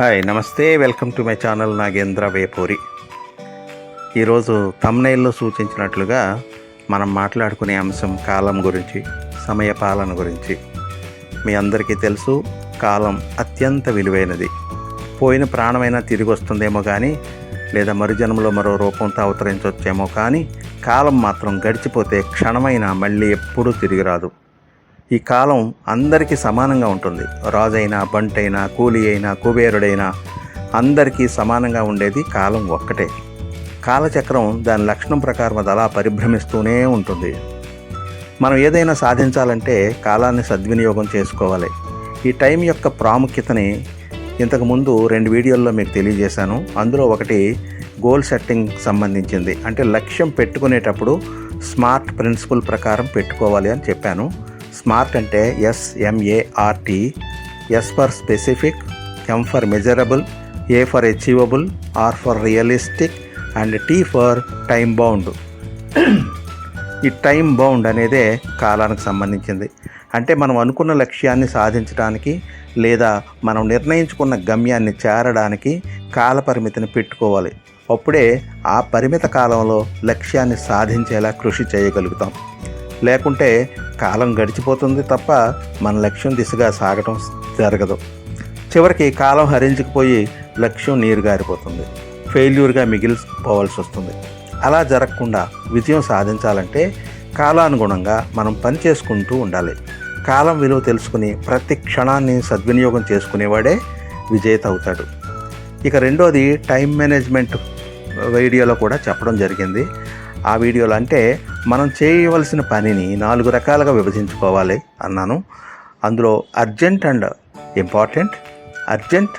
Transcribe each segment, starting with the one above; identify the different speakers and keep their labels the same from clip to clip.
Speaker 1: Hi నమస్తే welcome to my channel Nagendra Vepuri. ఈరోజు తమ్నైల్లో సూచించినట్లుగా మనం మాట్లాడుకునే అంశం కాలం గురించి సమయపాలన గురించి. మీ అందరికీ తెలుసు కాలం అత్యంత విలువైనది. పోయిన ప్రాణమైనా తిరిగి వస్తుందేమో కానీ లేదా మరుజన్మలో మరో రూపంతో అవతరించవచ్చేమో కానీ కాలం మాత్రం గడిచిపోతే క్షణమైనా మళ్ళీ ఎప్పుడూ తిరిగి రాదు. ఈ కాలం అందరికీ సమానంగా ఉంటుంది. రాజైనా బంటైనా కూలి అయినా కుబేరుడైనా అందరికీ సమానంగా ఉండేది కాలం ఒక్కటే. కాలచక్రం దాని లక్షణం ప్రకారం అది అలా పరిభ్రమిస్తూనే ఉంటుంది. మనం ఏదైనా సాధించాలంటే కాలాన్ని సద్వినియోగం చేసుకోవాలి. ఈ టైం యొక్క ప్రాముఖ్యతని ఇంతకుముందు రెండు వీడియోల్లో మీకు తెలియజేశాను. అందులో ఒకటి గోల్ సెట్టింగ్ సంబంధించింది. అంటే లక్ష్యం పెట్టుకునేటప్పుడు స్మార్ట్ ప్రిన్సిపల్ ప్రకారం పెట్టుకోవాలి అని చెప్పాను. స్మార్ట్ అంటే S M A R T S for specific M for measurable A for achievable R for realistic and T for time bound ఈ టైం బౌండ్ అనేదే కాలానికి సంబంధించింది. అంటే మనం అనుకున్న లక్ష్యాన్ని సాధించడానికి లేదా మనం నిర్ణయించుకున్న గమ్యాన్ని చేరడానికి కాల పరిమితిని పెట్టుకోవాలి. అప్పుడే ఆ పరిమిత కాలంలో లక్ష్యాన్ని సాధించేలా కృషి చేయగలుగుతాం. లేకుంటే కాలం గడిచిపోతుంది తప్ప మన లక్ష్యం దిశగా సాగటం జరగదు. చివరికి కాలం హరించకపోయి లక్ష్యం నీరు గారిపోతుంది. ఫెయిల్యూర్గా మిగిలిపోవాల్సి వస్తుంది. అలా జరగకుండా విజయం సాధించాలంటే కాలానుగుణంగా మనం పని చేసుకుంటూ ఉండాలి. కాలం విలువ తెలుసుకుని ప్రతి క్షణాన్ని సద్వినియోగం చేసుకునేవాడే విజేత అవుతాడు. ఇక రెండోది టైం మేనేజ్మెంట్ వీడియోలో కూడా చెప్పడం జరిగింది. ఆ వీడియోలో అంటే మనం చేయవలసిన పనిని నాలుగు రకాలుగా విభజించుకోవాలి అన్నాను. అందులో urgent and important urgent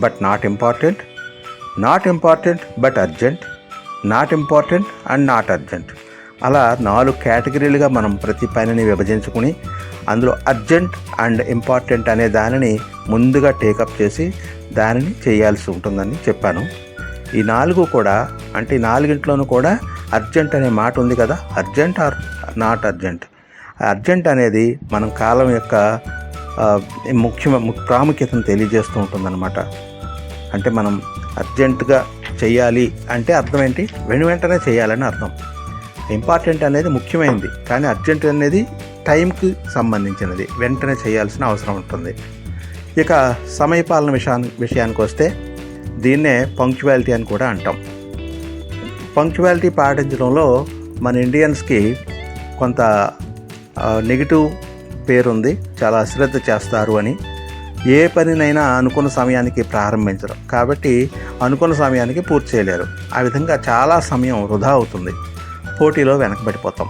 Speaker 1: but not important not important but urgent not important and not urgent. అలా నాలుగు కేటగిరీలుగా మనం ప్రతి పనిని విభజించుకుని అందులో అర్జెంట్ అండ్ ఇంపార్టెంట్ అనే దానిని ముందుగా టేకప్ చేసి దానిని చేయాల్సి ఉంటుందని చెప్పాను. ఈ నాలుగు కూడా అంటే ఈ నాలుగింట్లోనూ కూడా అర్జెంట్ అనే మాట ఉంది కదా? Urgent or not urgent? Urgent అనేది మనం కాలం యొక్క ముఖ్య ము- ప్రాముఖ్యతను తెలియజేస్తూ ఉంటుందన్నమాట. అంటే మనం అర్జెంటుగా చేయాలి అంటే అర్థం ఏంటి? వెను వెంటనే చేయాలని అర్థం. ఇంపార్టెంట్ అనేది ముఖ్యమైనది కానీ అర్జెంట్ అనేది టైంకి సంబంధించినది. వెంటనే చేయాల్సిన అవసరం ఉంటుంది. ఇక సమయపాలన విషయా విషయానికి వస్తే దీన్నే పంక్చువాలిటీ అని కూడా అంటాం. పంక్చువాలిటీ పాటించడంలో మన ఇండియన్స్కి కొంత నెగిటివ్ పేరుంది. చాలా అశ్రద్ధ చేస్తారు అని. ఏ పనినైనా అనుకున్న సమయానికి ప్రారంభించరు. కాబట్టి అనుకున్న సమయానికి పూర్తి చేయలేరు. ఆ విధంగా చాలా సమయం వృధా అవుతుంది. పోటీలో వెనకబడిపోతాం.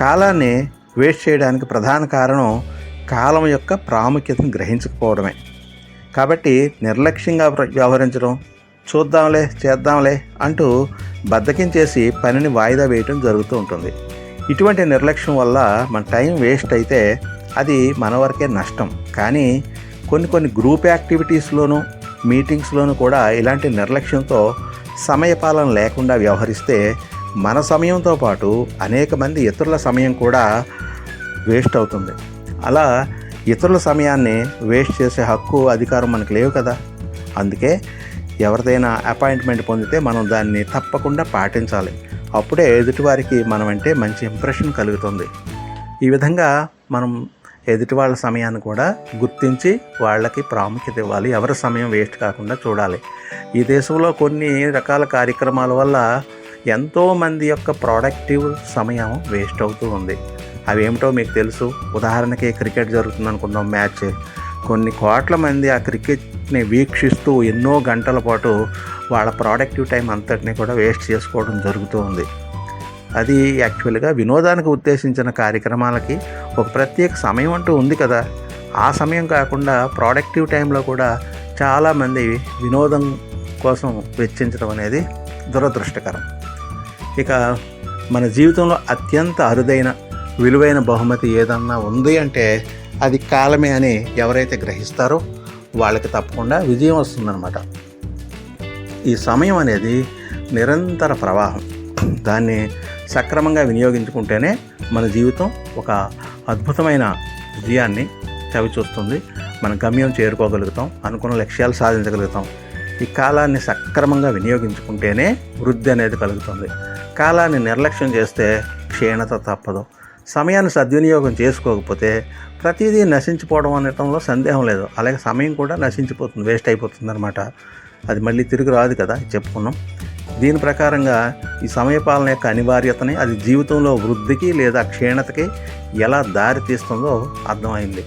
Speaker 1: కాలాన్ని వేస్ట్ చేయడానికి ప్రధాన కారణం కాలం యొక్క ప్రాముఖ్యతను గ్రహించకపోవడమే. కాబట్టి నిర్లక్ష్యంగా వ్యవహరించడం చూద్దాంలే చేద్దాంలే అంటూ బద్దకించేసి పనిని వాయిదా వేయటం జరుగుతూ ఉంటుంది. ఇటువంటి నిర్లక్ష్యం వల్ల మన టైం వేస్ట్ అయితే అది మన వరకే నష్టం. కానీ కొన్ని కొన్ని గ్రూప్ యాక్టివిటీస్లోనూ మీటింగ్స్లోనూ కూడా ఇలాంటి నిర్లక్ష్యంతో సమయపాలన లేకుండా వ్యవహరిస్తే మన సమయంతో పాటు అనేక మంది ఇతరుల సమయం కూడా వేస్ట్ అవుతుంది. అలా ఇతరుల సమయాన్ని వేస్ట్ చేసే హక్కు అధికారం మనకు లేవు కదా. అందుకే ఎవరిదైనా అపాయింట్మెంట్ పొందితే మనం దాన్ని తప్పకుండా పాటించాలి. అప్పుడే ఎదుటివారికి మనం అంటే మంచి ఇంప్రెషన్ కలుగుతుంది. ఈ విధంగా మనం ఎదుటి వాళ్ళ సమయాన్ని కూడా గుర్తించి వాళ్ళకి ప్రాముఖ్యత ఇవ్వాలి. ఎవరి సమయం వేస్ట్ కాకుండా చూడాలి. ఈ దేశంలో కొన్ని రకాల కార్యక్రమాల వల్ల ఎంతోమంది యొక్క ప్రొడక్టివ్ సమయం వేస్ట్ అవుతూ ఉంది. అవి ఏమిటో మీకు తెలుసు. ఉదాహరణకి క్రికెట్ జరుగుతుంది అనుకుందాం మ్యాచ్. కొన్ని కోట్ల మంది ఆ క్రికెట్ని వీక్షిస్తూ ఎన్నో గంటల పాటు వాళ్ళ ప్రోడక్టివ్ టైం అంతటిని కూడా వేస్ట్ చేసుకోవడం జరుగుతూ ఉంది. అది యాక్చువల్గా వినోదానికి ఉద్దేశించిన కార్యక్రమాలకి ఒక ప్రత్యేక సమయం అంటూ ఉంది కదా. ఆ సమయం కాకుండా ప్రోడక్టివ్ టైంలో కూడా చాలామంది వినోదం కోసం వెచ్చించడం అనేది దురదృష్టకరం. ఇక మన జీవితంలో అత్యంత అరుదైన విలువైన బహుమతి ఏదన్నా ఉంది అంటే అది కాలమే అని ఎవరైతే గ్రహిస్తారో వాళ్ళకి తప్పకుండా విజయం వస్తుందన్నమాట. ఈ సమయం అనేది నిరంతర ప్రవాహం. దాన్ని సక్రమంగా వినియోగించుకుంటేనే మన జీవితం ఒక అద్భుతమైన విజయాన్ని చవిచూస్తుంది. మన గమ్యం చేరుకోగలుగుతాం అనుకున్న లక్ష్యాలు సాధించగలుగుతాం. ఈ కాలాన్ని సక్రమంగా వినియోగించుకుంటేనే వృద్ధి అనేది కలుగుతుంది. కాలాన్ని నిర్లక్ష్యం చేస్తే క్షీణత తప్పదు. సమయాన్ని సద్వినియోగం చేసుకోకపోతే ప్రతిదీ నశించిపోవడం అనటంలో సందేహం లేదు. అలాగే సమయం కూడా నశించిపోతుంది వేస్ట్ అయిపోతుంది అనమాట అది మళ్ళీ తిరిగి రాదు కదా చెప్పుకున్నాం. దీని ప్రకారంగా ఈ సమయపాలన యొక్క అనివార్యతని అది జీవితంలో వృద్ధికి లేదా క్షీణతకి ఎలా దారి తీస్తుందో అర్థమైంది.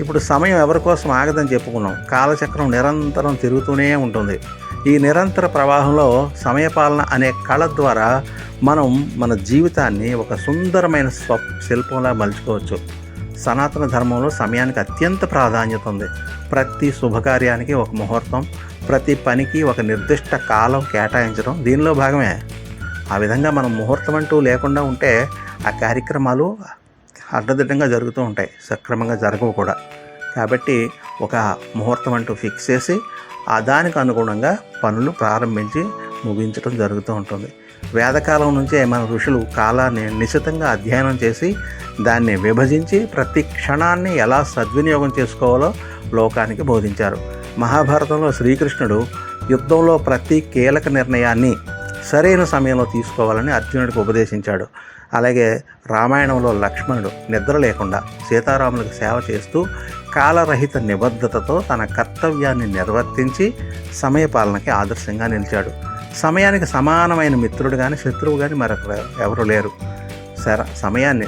Speaker 1: ఇప్పుడు సమయం ఎవరి కోసం ఆగదని చెప్పుకున్నాం. కాలచక్రం నిరంతరం తిరుగుతూనే ఉంటుంది. ఈ నిరంతర ప్రవాహంలో సమయపాలన అనే కళ ద్వారా మనం మన జీవితాన్ని ఒక సుందరమైన స్వ శిల్పంలా మలుచుకోవచ్చు. సనాతన ధర్మంలో సమయానికి అత్యంత ప్రాధాన్యత ఉంది. ప్రతి శుభకార్యానికి ఒక ముహూర్తం ప్రతి పనికి ఒక నిర్దిష్ట కాలం కేటాయించడం దీనిలో భాగమే. ఆ విధంగా మనం ముహూర్తం అంటూ లేకుండా ఉంటే ఆ కార్యక్రమాలు అడ్డదిడ్డంగా జరుగుతూ ఉంటాయి. సక్రమంగా జరగవు కూడా. కాబట్టి ఒక ముహూర్తం అంటూ ఫిక్స్ చేసి ఆ దానికి అనుగుణంగా పనులు ప్రారంభించి ముగించడం జరుగుతూ ఉంటుంది. వేదకాలం నుంచే మన ఋషులు కాలాన్ని నిశితంగా అధ్యయనం చేసి దాన్ని విభజించి ప్రతి క్షణాన్ని ఎలా సద్వినియోగం చేసుకోవాలో లోకానికి బోధించారు. మహాభారతంలో శ్రీకృష్ణుడు యుద్ధంలో ప్రతి కీలక నిర్ణయాన్ని సరైన సమయంలో తీసుకోవాలని అర్జునుడికి ఉపదేశించాడు. అలాగే రామాయణంలో లక్ష్మణుడు నిద్ర లేకుండా సీతారాములకు సేవ చేస్తూ కాలరహిత నిబద్ధతతో తన కర్తవ్యాన్ని నిర్వర్తించి సమయపాలనకి ఆదర్శంగా నిలిచాడు. సమయానికి సమానమైన మిత్రుడు కానీ శత్రువు కానీ మరొక ఎవరు లేరు. సర సమయాన్ని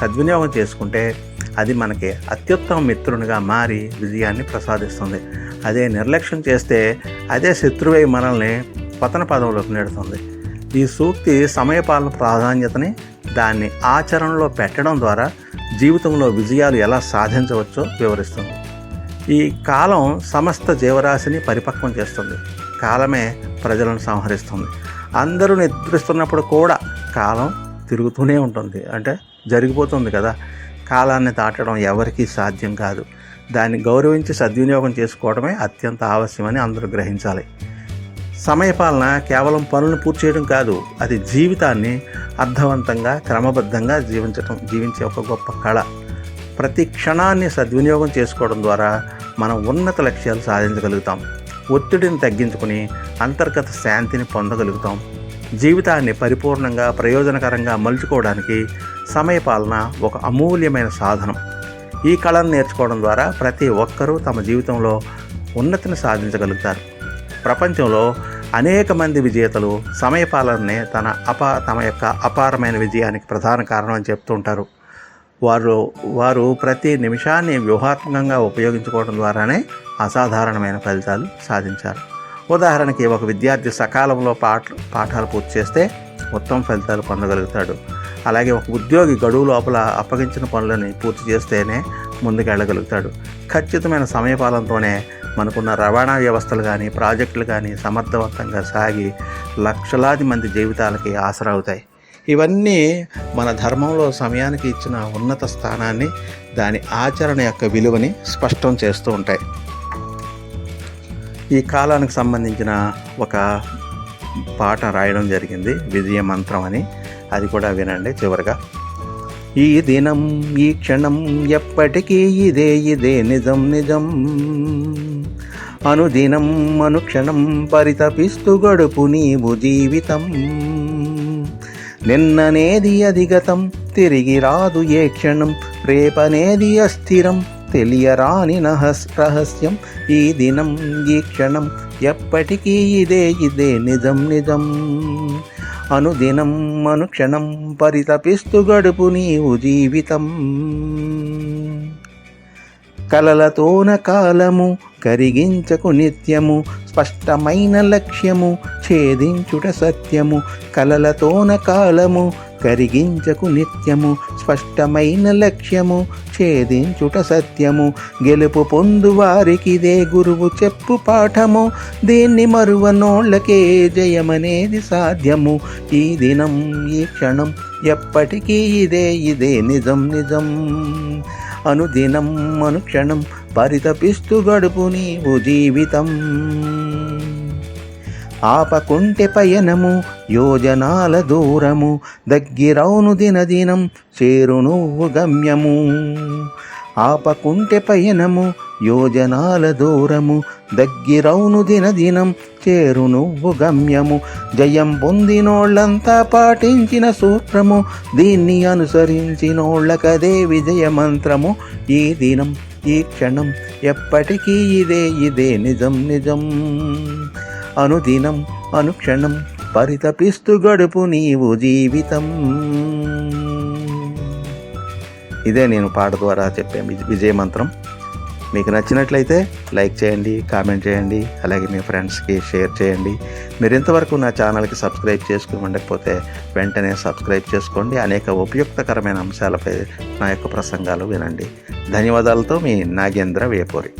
Speaker 1: సద్వినియోగం చేసుకుంటే అది మనకి అత్యుత్తమ మిత్రునిగా మారి విజయాన్ని ప్రసాదిస్తుంది. అదే నిర్లక్ష్యం చేస్తే అదే శత్రువై మనల్ని పతన పదంలోకి నెడుతుంది. ఈ సూక్తి సమయపాలన ప్రాధాన్యతని దాన్ని ఆచరణలో పెట్టడం ద్వారా జీవితంలో విజయాలు ఎలా సాధించవచ్చో వివరిస్తుంది. ఈ కాలం సమస్త జీవరాశిని పరిపక్వం చేస్తుంది. కాలమే ప్రజలను సంహరిస్తుంది. అందరూ నిద్రిస్తున్నప్పుడు కూడా కాలం తిరుగుతూనే ఉంటుంది. అంటే జరిగిపోతుంది కదా. కాలాన్ని దాటడం ఎవరికీ సాధ్యం కాదు. దాన్ని గౌరవించి సద్వినియోగం చేసుకోవడమే అత్యంత ఆవశ్యమని అందరూ గ్రహించాలి. సమయపాలన కేవలం పనులను పూర్తి చేయడం కాదు అది జీవితాన్ని అర్థవంతంగా క్రమబద్ధంగా జీవించటం జీవించే ఒక గొప్ప కళ. ప్రతి క్షణాన్ని సద్వినియోగం చేసుకోవడం ద్వారా మనం ఉన్నత లక్ష్యాలు సాధించగలుగుతాం. ఒత్తిడిని తగ్గించుకుని అంతర్గత శాంతిని పొందగలుగుతాం. జీవితాన్ని పరిపూర్ణంగా ప్రయోజనకరంగా మలుచుకోవడానికి సమయపాలన ఒక అమూల్యమైన సాధనం. ఈ కళను నేర్చుకోవడం ద్వారా ప్రతి ఒక్కరూ తమ జీవితంలో ఉన్నతిని సాధించగలుగుతారు. ప్రపంచంలో అనేక మంది విజేతలు సమయపాలననే తన అపా తమ యొక్క అపారమైన విజయానికి ప్రధాన కారణం అని చెప్తుంటారు వారు వారు ప్రతి నిమిషాన్ని వ్యూహాత్మకంగా ఉపయోగించుకోవడం ద్వారానే అసాధారణమైన ఫలితాలు సాధించారు. ఉదాహరణకి ఒక విద్యార్థి సకాలంలో పాఠ పాఠాలు పూర్తి చేస్తే ఉత్తమ ఫలితాలు పొందగలుగుతాడు. అలాగే ఒక ఉద్యోగి గడువు లోపల అప్పగించిన పనులని పూర్తి చేస్తేనే ముందుకెళ్ళగలుగుతాడు. ఖచ్చితమైన సమయపాలనతోనే మనకున్న రవాణా వ్యవస్థలు కానీ ప్రాజెక్టులు కానీ సమర్థవంతంగా సాగి లక్షలాది మంది జీవితాలకి ఆసరా అవుతాయి ఇవన్నీ మన ధర్మంలో సమయానికి ఇచ్చిన ఉన్నత స్థానాన్ని దాని ఆచరణ యొక్క విలువని స్పష్టం చేస్తూ ఉంటాయి. ఈ కాలానికి సంబంధించిన ఒక పాట రాయడం జరిగింది. విజయ మంత్రం అని. అది కూడా వినండి చివరిగా. ఈ దినం ఈ క్షణం ఎప్పటికీ ఇదే ఇదే నిజం నిజం. అనుదినం అనుక్షణం పరితపిస్తూ గడుపు నీవు జీవితం. నిన్ననేది అధిగతం తిరిగి రాదు ఏ క్షణం. రేపనేది అస్థిరం తెలియరాని నహస్ రహస్యం. ఈ దినం ఈ క్షణం ఎప్పటికీ ఇదే ఇదే నిజం నిజం. అనుదినం అనుక్షణం పరితపిస్తూ గడుపు నీవు జీవితం. కలలతోన కాలము కరిగించకు నిత్యము స్పష్టమైన లక్ష్యము ఛేదించుట సత్యము. కలలతోన కాలము కరిగించకు నిత్యము స్పష్టమైన లక్ష్యము ఛేదించుట సత్యము. గెలుపు పొందు వారికిదే గురువు చెప్పు పాఠము. దీన్ని మరువనోళ్ళకే జయమనేది సాధ్యము. ఈ దినం ఈ క్షణం ఎప్పటికీ ఇదే ఇదే నిజం నిజం. అనుదినం అనుక్షణం పరితపిస్తూ గడుపు నీవు జీవితం. ఆపకుంటే పయనము యోజనాల దూరము దగ్గిరౌను దినదినం చేరును గమ్యము. ఆపకుంటే పయనము యోజనాల దూరము దగ్గిరౌను దినదినం చేరు నువ్వు గమ్యము. జయం పొందినోళ్ళంతా పాటించిన సూత్రము దీన్ని అనుసరించినోళ్ళకదే విజయ మంత్రము. ఈ దినం ఈ క్షణం ఎప్పటికీ ఇదే ఇదే నిజం నిజం. అనుదినం అనుక్షణం పరితపిస్తూ గడుపు నీవు జీవితం. ఇదే నేను పాట ద్వారా చెప్పే విజయ మంత్రం. మీకు నచ్చినట్లయితే లైక్ చేయండి కామెంట్ చేయండి అలాగే మీ ఫ్రెండ్స్కి షేర్ చేయండి. మీరు ఇంతవరకు నా ఛానల్కి సబ్స్క్రైబ్ చేసుకుని ఉండకపోతే వెంటనే సబ్స్క్రైబ్ చేసుకోండి. అనేక ఉపయుక్తకరమైన అంశాలపై నా యొక్క ప్రసంగాలు వినండి. ధన్యవాదాలతో మీ నాగేంద్ర వేపూరి.